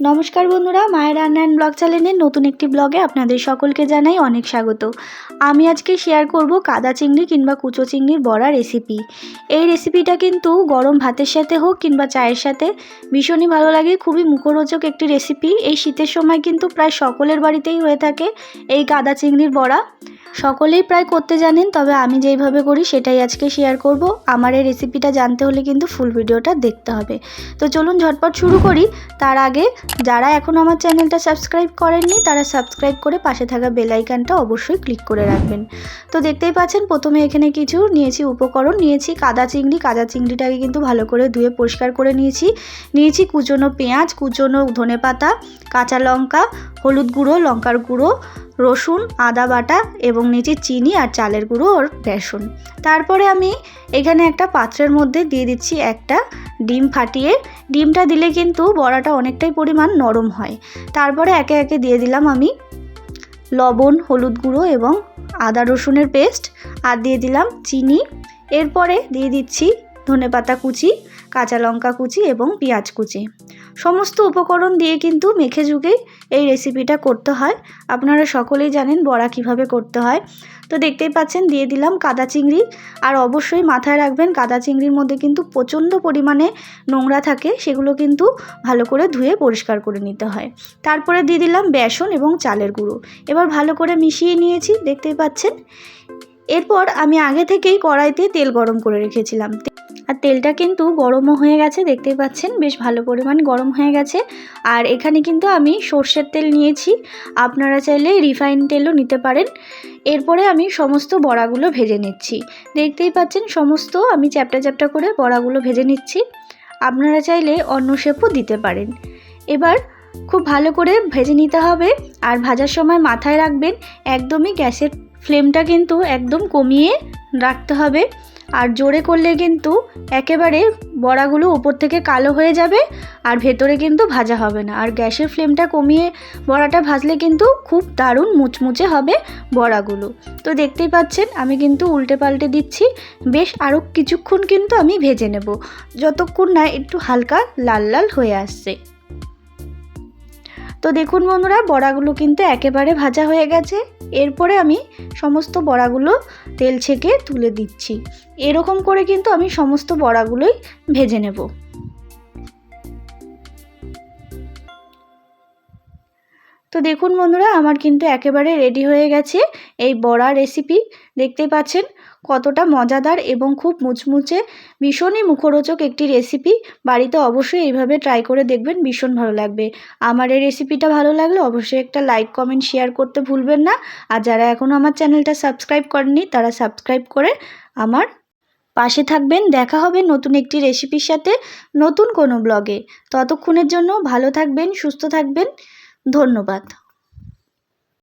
নমস্কার বন্ধুরা, মায়ের রান্না অ্যান্ড ব্লগ চ্যানেলের নতুন একটি ব্লগে আপনাদের সকলকে জানাই অনেক স্বাগত। আমি আজকে শেয়ার করব কাদা চিংড়ি কিংবা কুচো চিংড়ির বড়া রেসিপি এই রেসিপিটা কিন্তু গরম ভাতের সাথে হোক কিংবা চায়ের সাথে, ভীষণই ভালো লাগে, খুবই মুখরোচক একটি রেসিপি এই শীতের সময় কিন্তু প্রায় সকলের বাড়িতেই হয়ে থাকে এই কাদা চিংড়ির বড়া। সকলেই প্রায় করতে জানেন, তবে আমি যেইভাবে করি সেটাই আজকে শেয়ার করব। আমার এই রেসিপিটা জানতে হলে কিন্তু ফুল ভিডিওটা দেখতে হবে। তো চলুন ঝটপট শুরু করি। তার আগে যারা এখন আমার চ্যানেলটা সাবস্ক্রাইব করেননি, তারা সাবস্ক্রাইব করে পাশে থাকা বেল আইকনটা অবশ্যই ক্লিক করে রাখবেন। তো দেখতেই পাচ্ছেন, প্রথমে এখানে কিছু নিয়েছি উপকরণ। নিয়েছি কাদা চিংড়ি। কাদা চিংড়িটাকে কিন্তু ভালো করে ধুয়ে পরিষ্কার করে নিয়েছি। নিয়েছি কুচনো পেঁয়াজ, কুচনো ধনে পাতা কাঁচা লঙ্কা, হলুদ গুঁড়ো, লঙ্কার গুঁড়ো রসুন, আদা বাটা এবং নিচে চিনি আর চালের গুঁড়ো ওর বেসন। তারপরে আমি এখানে একটা পাত্রের মধ্যে দিয়ে দিচ্ছি একটা ডিম ফাটিয়ে। ডিমটা দিলে কিন্তু বড়াটা অনেকটাই পরিমাণ নরম হয়। তারপরে একে একে দিয়ে দিলাম আমি লবণ, হলুদ গুঁড়ো এবং আদা রসুনের পেস্ট। আর দিয়ে দিলাম চিনি। এরপরে দিয়ে দিচ্ছি ধনে পাতা কুচি, কাঁচা লঙ্কা কুচি এবং পেঁয়াজ কুচি। সমস্ত উপকরণ দিয়ে কিন্তু মেখে ঝুঁকেই এই রেসিপিটা করতে হয়। আপনারা সকলেই জানেন বড়া কীভাবে করতে হয়। তো দেখতেই পাচ্ছেন, দিয়ে দিলাম কাদা চিংড়ি। আর অবশ্যই মাথায় রাখবেন, কাদা চিংড়ির মধ্যে কিন্তু প্রচণ্ড পরিমাণে নোংরা থাকে, সেগুলো কিন্তু ভালো করে ধুয়ে পরিষ্কার করে নিতে হয়। তারপরে দিয়ে দিলাম বেসন এবং চালের গুঁড়ো। এবার ভালো করে মিশিয়ে নিয়েছি, দেখতেই পাচ্ছেন। এরপর আমি আগে থেকেই কড়াইতে তেল গরম করে রেখেছিলাম। আর তেলটা কিন্তু গরমও হয়ে গেছে, দেখতেই পাচ্ছেন, বেশ ভালো পরিমাণ গরম হয়ে গেছে। আর এখানে কিন্তু আমি সর্ষের তেল নিয়েছি, আপনারা চাইলে রিফাইন তেলও নিতে পারেন। এরপরে আমি সমস্ত বড়াগুলো ভেজে নিচ্ছি। দেখতেই পাচ্ছেন, সমস্ত আমি চ্যাপটা চ্যাপটা করে বড়াগুলো ভেজে নিচ্ছি। আপনারা চাইলে অন্য শেপও দিতে পারেন। এবার খুব ভালো করে ভেজে নিতে হবে আর ভাজার সময় মাথায় রাখবেন, একদমই গ্যাসের ফ্লেমটা কিন্তু একদম কমিয়ে রাখতে হবে। আর জোরে করলে কিন্তু একেবারে বড়াগুলো উপর থেকে কালো হয়ে যাবে আর ভেতরে কিন্তু ভাজা হবে না। আর গ্যাসের ফ্লেমটা কমিয়ে বড়াটা ভাজলে কিন্তু খুব দারুণ মুচমুচে হবে বড়াগুলো। তো দেখতেই পাচ্ছেন, আমি কিন্তু উল্টে পাল্টে দিচ্ছি। বেশ আরও কিছুক্ষণ কিন্তু আমি ভেজে নেব। যতক্ষণ না একটু হালকা লাল লাল হয়ে আসছে। তো দেখুন বন্ধুরা, বড়াগুলো কিন্তু একেবারে ভাজা হয়ে গেছে। এরপরে আমি সমস্ত বড়াগুলো তেল ছেঁকে তুলে দিচ্ছি। এরকম করে কিন্তু আমি সমস্ত বড়াগুলোই ভেজে নেব। তো দেখুন বন্ধুরা, আমার কিন্তু একেবারে রেডি হয়ে গেছে এই বড়া রেসিপি দেখতেই পাচ্ছেন কতটা মজাদার এবং খুব মুচমুচে, ভীষণই মুখরোচক একটি রেসিপি বাড়িতে অবশ্যই এইভাবে ট্রাই করে দেখবেন, ভীষণ ভালো লাগবে। আমার এই রেসিপিটা ভালো লাগলে অবশ্যই একটা লাইক কমেন্ট শেয়ার করতে ভুলবেন না। আর যারা এখনও আমার চ্যানেলটা সাবস্ক্রাইব করেননি, তারা সাবস্ক্রাইব করে আমার পাশে থাকবেন। দেখা হবে নতুন একটি রেসিপির সাথে নতুন কোনো ব্লগে ততক্ষণের জন্য ভালো থাকবেন, সুস্থ থাকবেন। ধন্যবাদ।